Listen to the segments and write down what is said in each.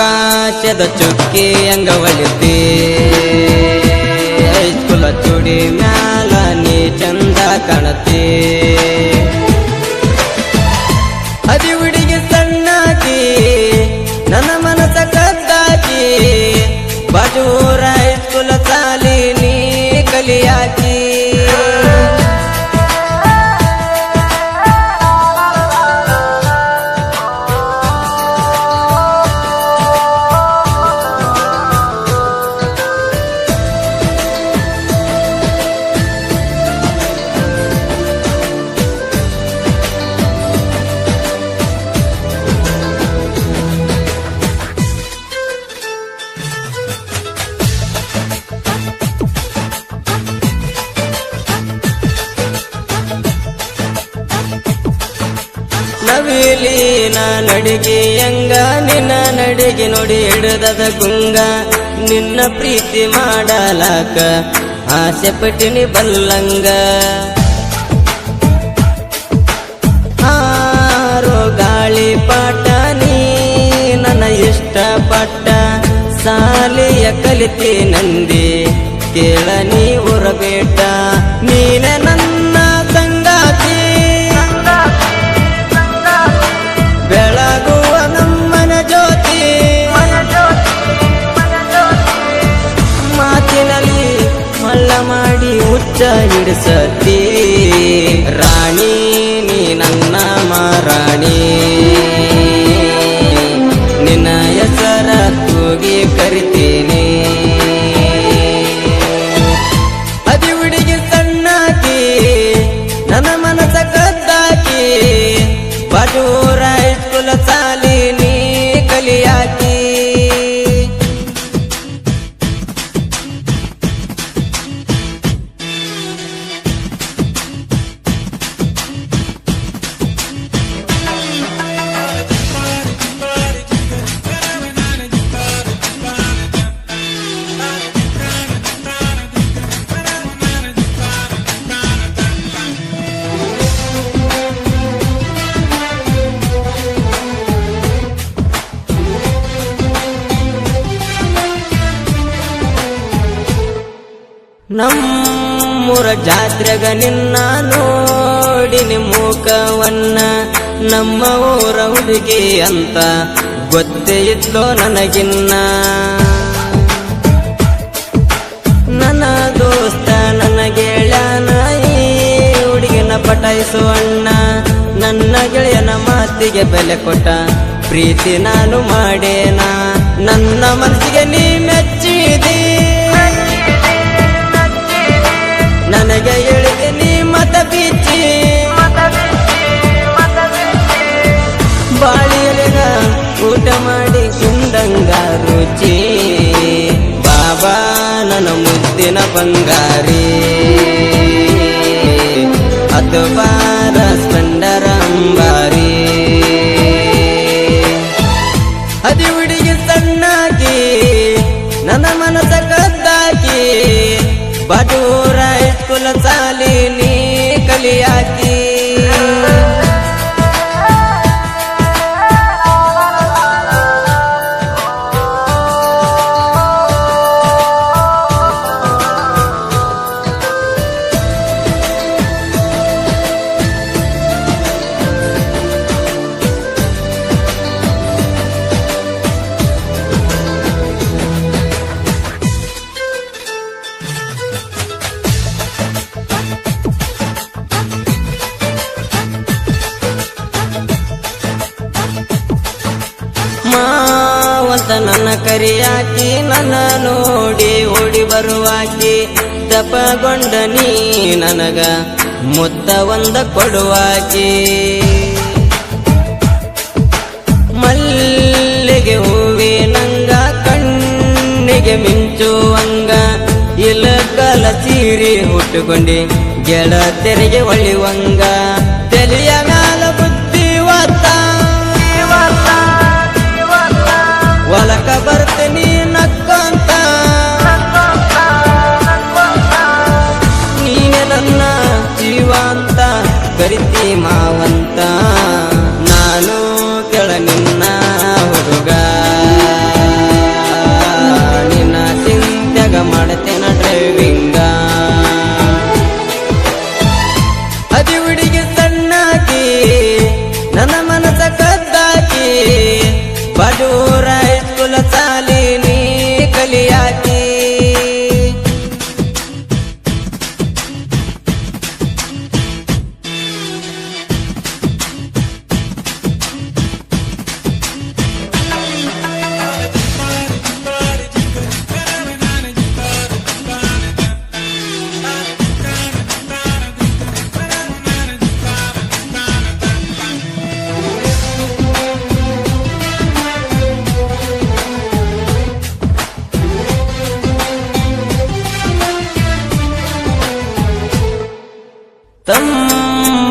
ಆಕಾಶದ ಚುಕ್ಕಿ ಅಂಗವಲಿದ್ದೆ ಐಸ್ಕುಲ ಚುಡಿ ಮ್ಯಾಲ ನೀ ಚಂದ ಕಾಣತ್ತೆ. ಅದಿ ನವಿಲೀನ ನಡಿಗೆ ಎಂಗ ನಿನ್ನ ನಡಿಗೆ ನೋಡಿ ಹಿಡದದ ಗುಂಗ ನಿನ್ನ ಪ್ರೀತಿ ಮಾಡಲಾಕ ಆಸೆ ಪಟ್ಟಿನಿ ಬಲ್ಲಂಗ. ಆರೋ ಗಾಳಿ ಪಾಠ ನೀ ನನ್ನ ಇಷ್ಟಪಟ್ಟ ಸಾಲಿಯ ಕಲಿತಿ ನಂದಿ. ಕೇಳ ನೀ ಉರಬೇಟ ನೀನೆ ನನ್ನ ಹುಚ್ಚ ಜಾತ್ರೆಗ ನಿನ್ನ ನೋಡಿನಿ ಮೂಕವನ್ನ ನಮ್ಮ ಊರ ಹುಡುಗಿ ಅಂತ ಗೊತ್ತೇ ಇದ್ಲೋ ನನಗಿನ್ನ. ನನ್ನ ದೋಸ್ತ, ನನ್ನ ಗೆಳೆಯನ, ಈ ಹುಡುಗಿನ ಪಟಾಯಿಸುವಣ್ಣ ನನ್ನ ಗೆಳೆಯನ ಮಾತಿಗೆ ಬೆಲೆ ಕೊಟ್ಟ, ಪ್ರೀತಿ ನಾನು ಮಾಡೇನ. ನನ್ನ ಮನಸ್ಸಿಗೆ ನೀ ನನಗೆ ಹೇಳಿದೆ ನೀ ಮತ ಬೀಚಿ ಬಾಳಿಯಲಿಗ ಊಟ ಮಾಡಿ ಸುಂದಂಗ ರುಚಿ. ಬಾಬಾ, ನನ್ನ ಮುದ್ದಿನ ಬಂಗಾರಿ. ಅದು ಮಾವಂತ ನನ್ನ ಕರಿಯಾಕಿ, ನನ್ನ ನೋಡಿ ಓಡಿ ಬರುವಾಕಿ. ತಪಗೊಂಡ ನೀ ನನಗ ಮುತ್ತ ಒಂದ ಕೊಡುವಾಕಿ. ಮಲ್ಲಿಗೆ ಹೂವಿ ನಂಗ, ಕಣ್ಣಿಗೆ ಮಿಂಚುವಂಗ ಇಲಕಲ ಸೀರೆ ಹುಟ್ಟುಕೊಂಡಿ ಗೆಳತೆರಿಗೆ ಒಳಿವಂಗ ತೆಲಿಯ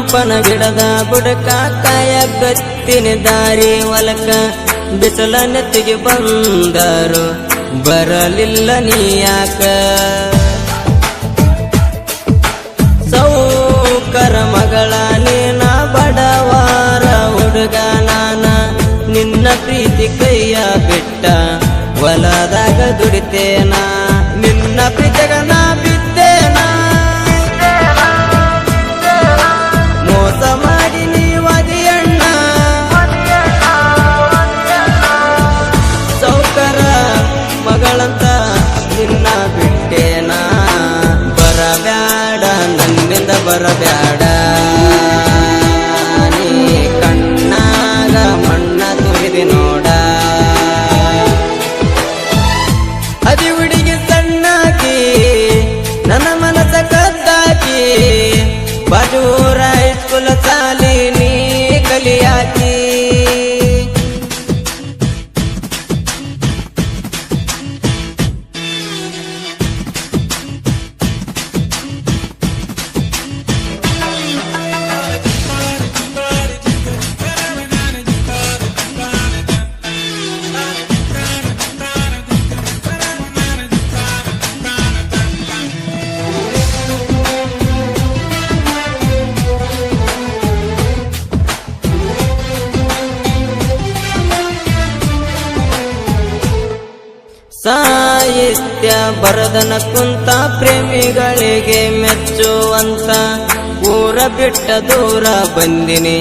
ಕೆಂಪನ ಗಿಡದ ಬುಡಕ ಕಾಯ ಗತ್ತಿನ ದಾರಿ ಒಲಕ ಬಿಸಲ ನೆತ್ತಿಗೆ ಬಂದರು. ಬರಲಿಲ್ಲ ನೀ ಯಾಕ ಸೌಕರ ಮಗಳ ನೀನ ಬಡವಾರ ಹುಡುಗ ನಾನ. ನಿನ್ನ ಪ್ರೀತಿ ಕೈಯ ಬಿಟ್ಟ. ಹೊಲದಾಗ ದುಡಿತೇನ. ನಿನ್ನ ಪ್ರೀತಿಗ da ಸಾಹಿತ್ಯ ಬರದನ ಕುಂತ ಪ್ರೇಮಿಗಳಿಗೆ ಮೆಚ್ಚುವಂತ ಊರ ಬಿಟ್ಟ ದೂರ ಬಂದಿನಿ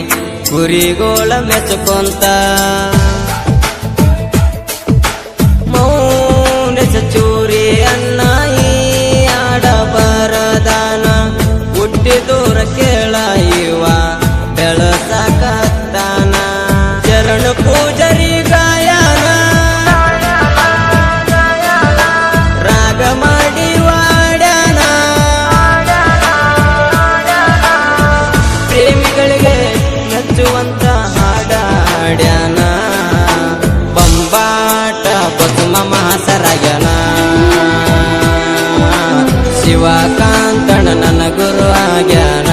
ಕುರಿಗೋಳ ಮೆಚ್ಚುಕೊಂತ ಶಿವಕಾಂತಣ ನನ್ನ ಗುರು ಆಗ್ಯಾನ